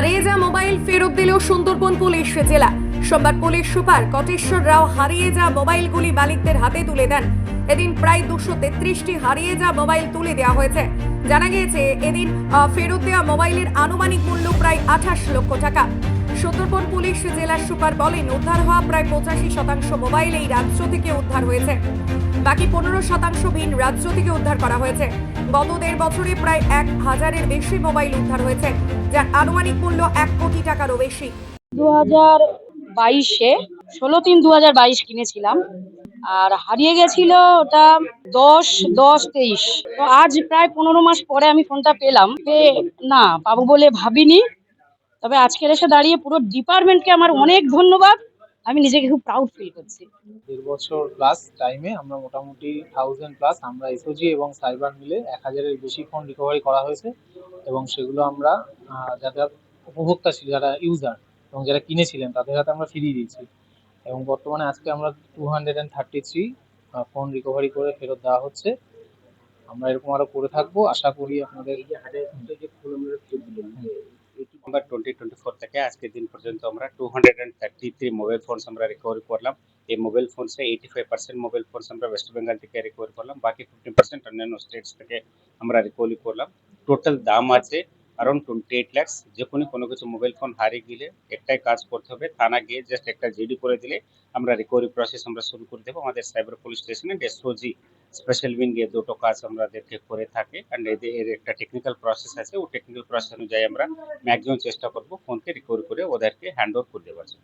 হারিয়ে যা মোবাইল ফেরত দিল সুন্দরবন পুলিশ জেলা। সোমবার পুলিশ সুপার কটেশ্বর রাও হারিয়ে যা মোবাইলগুলি মালিকদের হাতে তুলে দেন। এদিন প্রায় দুশো তেত্রিশটি হারিয়ে যা মোবাইল তুলে দেওয়া হয়েছে। জানা গিয়েছে, এদিন ফেরত দেওয়া মোবাইলের আনুমানিক মূল্য প্রায় আঠাশ লক্ষ টাকা। সুন্দরবন পুলিশ জেলার সুপার বলেন, উদ্ধার হওয়া প্রায় পঁচাশি শতাংশ মোবাইল এই রাজ্য থেকে উদ্ধার হয়েছে। বাকি পনেরো শতাংশ ভিন রাজ্য থেকে উদ্ধার করা হয়েছে। গত দেড় বছরে প্রায় এক হাজারের বেশি মোবাইল উদ্ধার হয়েছে, যার আনুমানিক মূল্য এক কোটি টাকারও বেশি। দু হাজার বাইশে, ষোলো তিন দু হাজার বাইশ কিনেছিলাম, আর হারিয়ে গেছিল ওটা দশ দশ তেইশ। তো আজ প্রায় পনেরো মাস পরে আমি ফোনটা পেলাম না, পাবো বলে ভাবিনি। তবে আজকের এসে দাঁড়িয়ে পুরো ডিপার্টমেন্টকে আমার অনেক ধন্যবাদ। আমি নিজেকে খুব প্রাউড ফিল করছি। দেড় বছর প্লাস টাইমে আমরা মোটামুটি থাউজেন্ড প্লাস আমরা এসওজি এবং সাইবার মিলে এক হাজারের বেশি ফোন রিকভারি করা হয়েছে এবং সেগুলো আমরা যারা উপভোক্তা ছিল যারা ইউজার এবং যারা কিনেছিলেন তাদের হাতে আমরা ফিরিয়ে দিয়েছি। এবং বর্তমানে আজকে আমরা two hundred and thirty three phone recovery করে ফেরত দেওয়া হচ্ছে। আমরা এরকম আরও করে থাকব। আশা করি আপনাদের ডিসেম্বর টোয়েন্টি টোয়েন্টি ফোর থেকে আজকের দিন পর্যন্ত আমরা two hundred and thirty three mobile phones আমরা রিকভারি করলাম। এই mobile ফোনসে eighty five percent mobile phones আমরা ওয়েস্ট বেঙ্গল থেকে রিকভারি করলাম। বাকি ফিফটিন পার্সেন্ট অন্যান্য স্টেটস থেকে আমরা রিকভারি করলাম। টোটাল দাম আছে অ্যারাউন্ড টোয়েন্টি এইট ল্যাক্স যে কোনো কিছু মোবাইল ফোন হারিয়ে গেলে একটাই কাজ করতে হবে, থানা গিয়ে জাস্ট একটা জিডি করে দিলে আমরা রিকভারি প্রসেস আমরা শুরু করে দেবো। আমাদের সাইবার পুলিশ স্টেশনে এসওজি স্পেশাল উইং এ দুটো কাজ আমাদেরকে করে থাকে অ্যান্ড এদের, এর একটা টেকনিক্যাল প্রসেস আছে, ও টেকনিক্যাল প্রসেস অনুযায়ী আমরা ম্যাক্সিমাম চেষ্টা করব ফোনকে রিকভারি করে ওদেরকে হ্যান্ড ওভার করে দেওয়ার জন্য।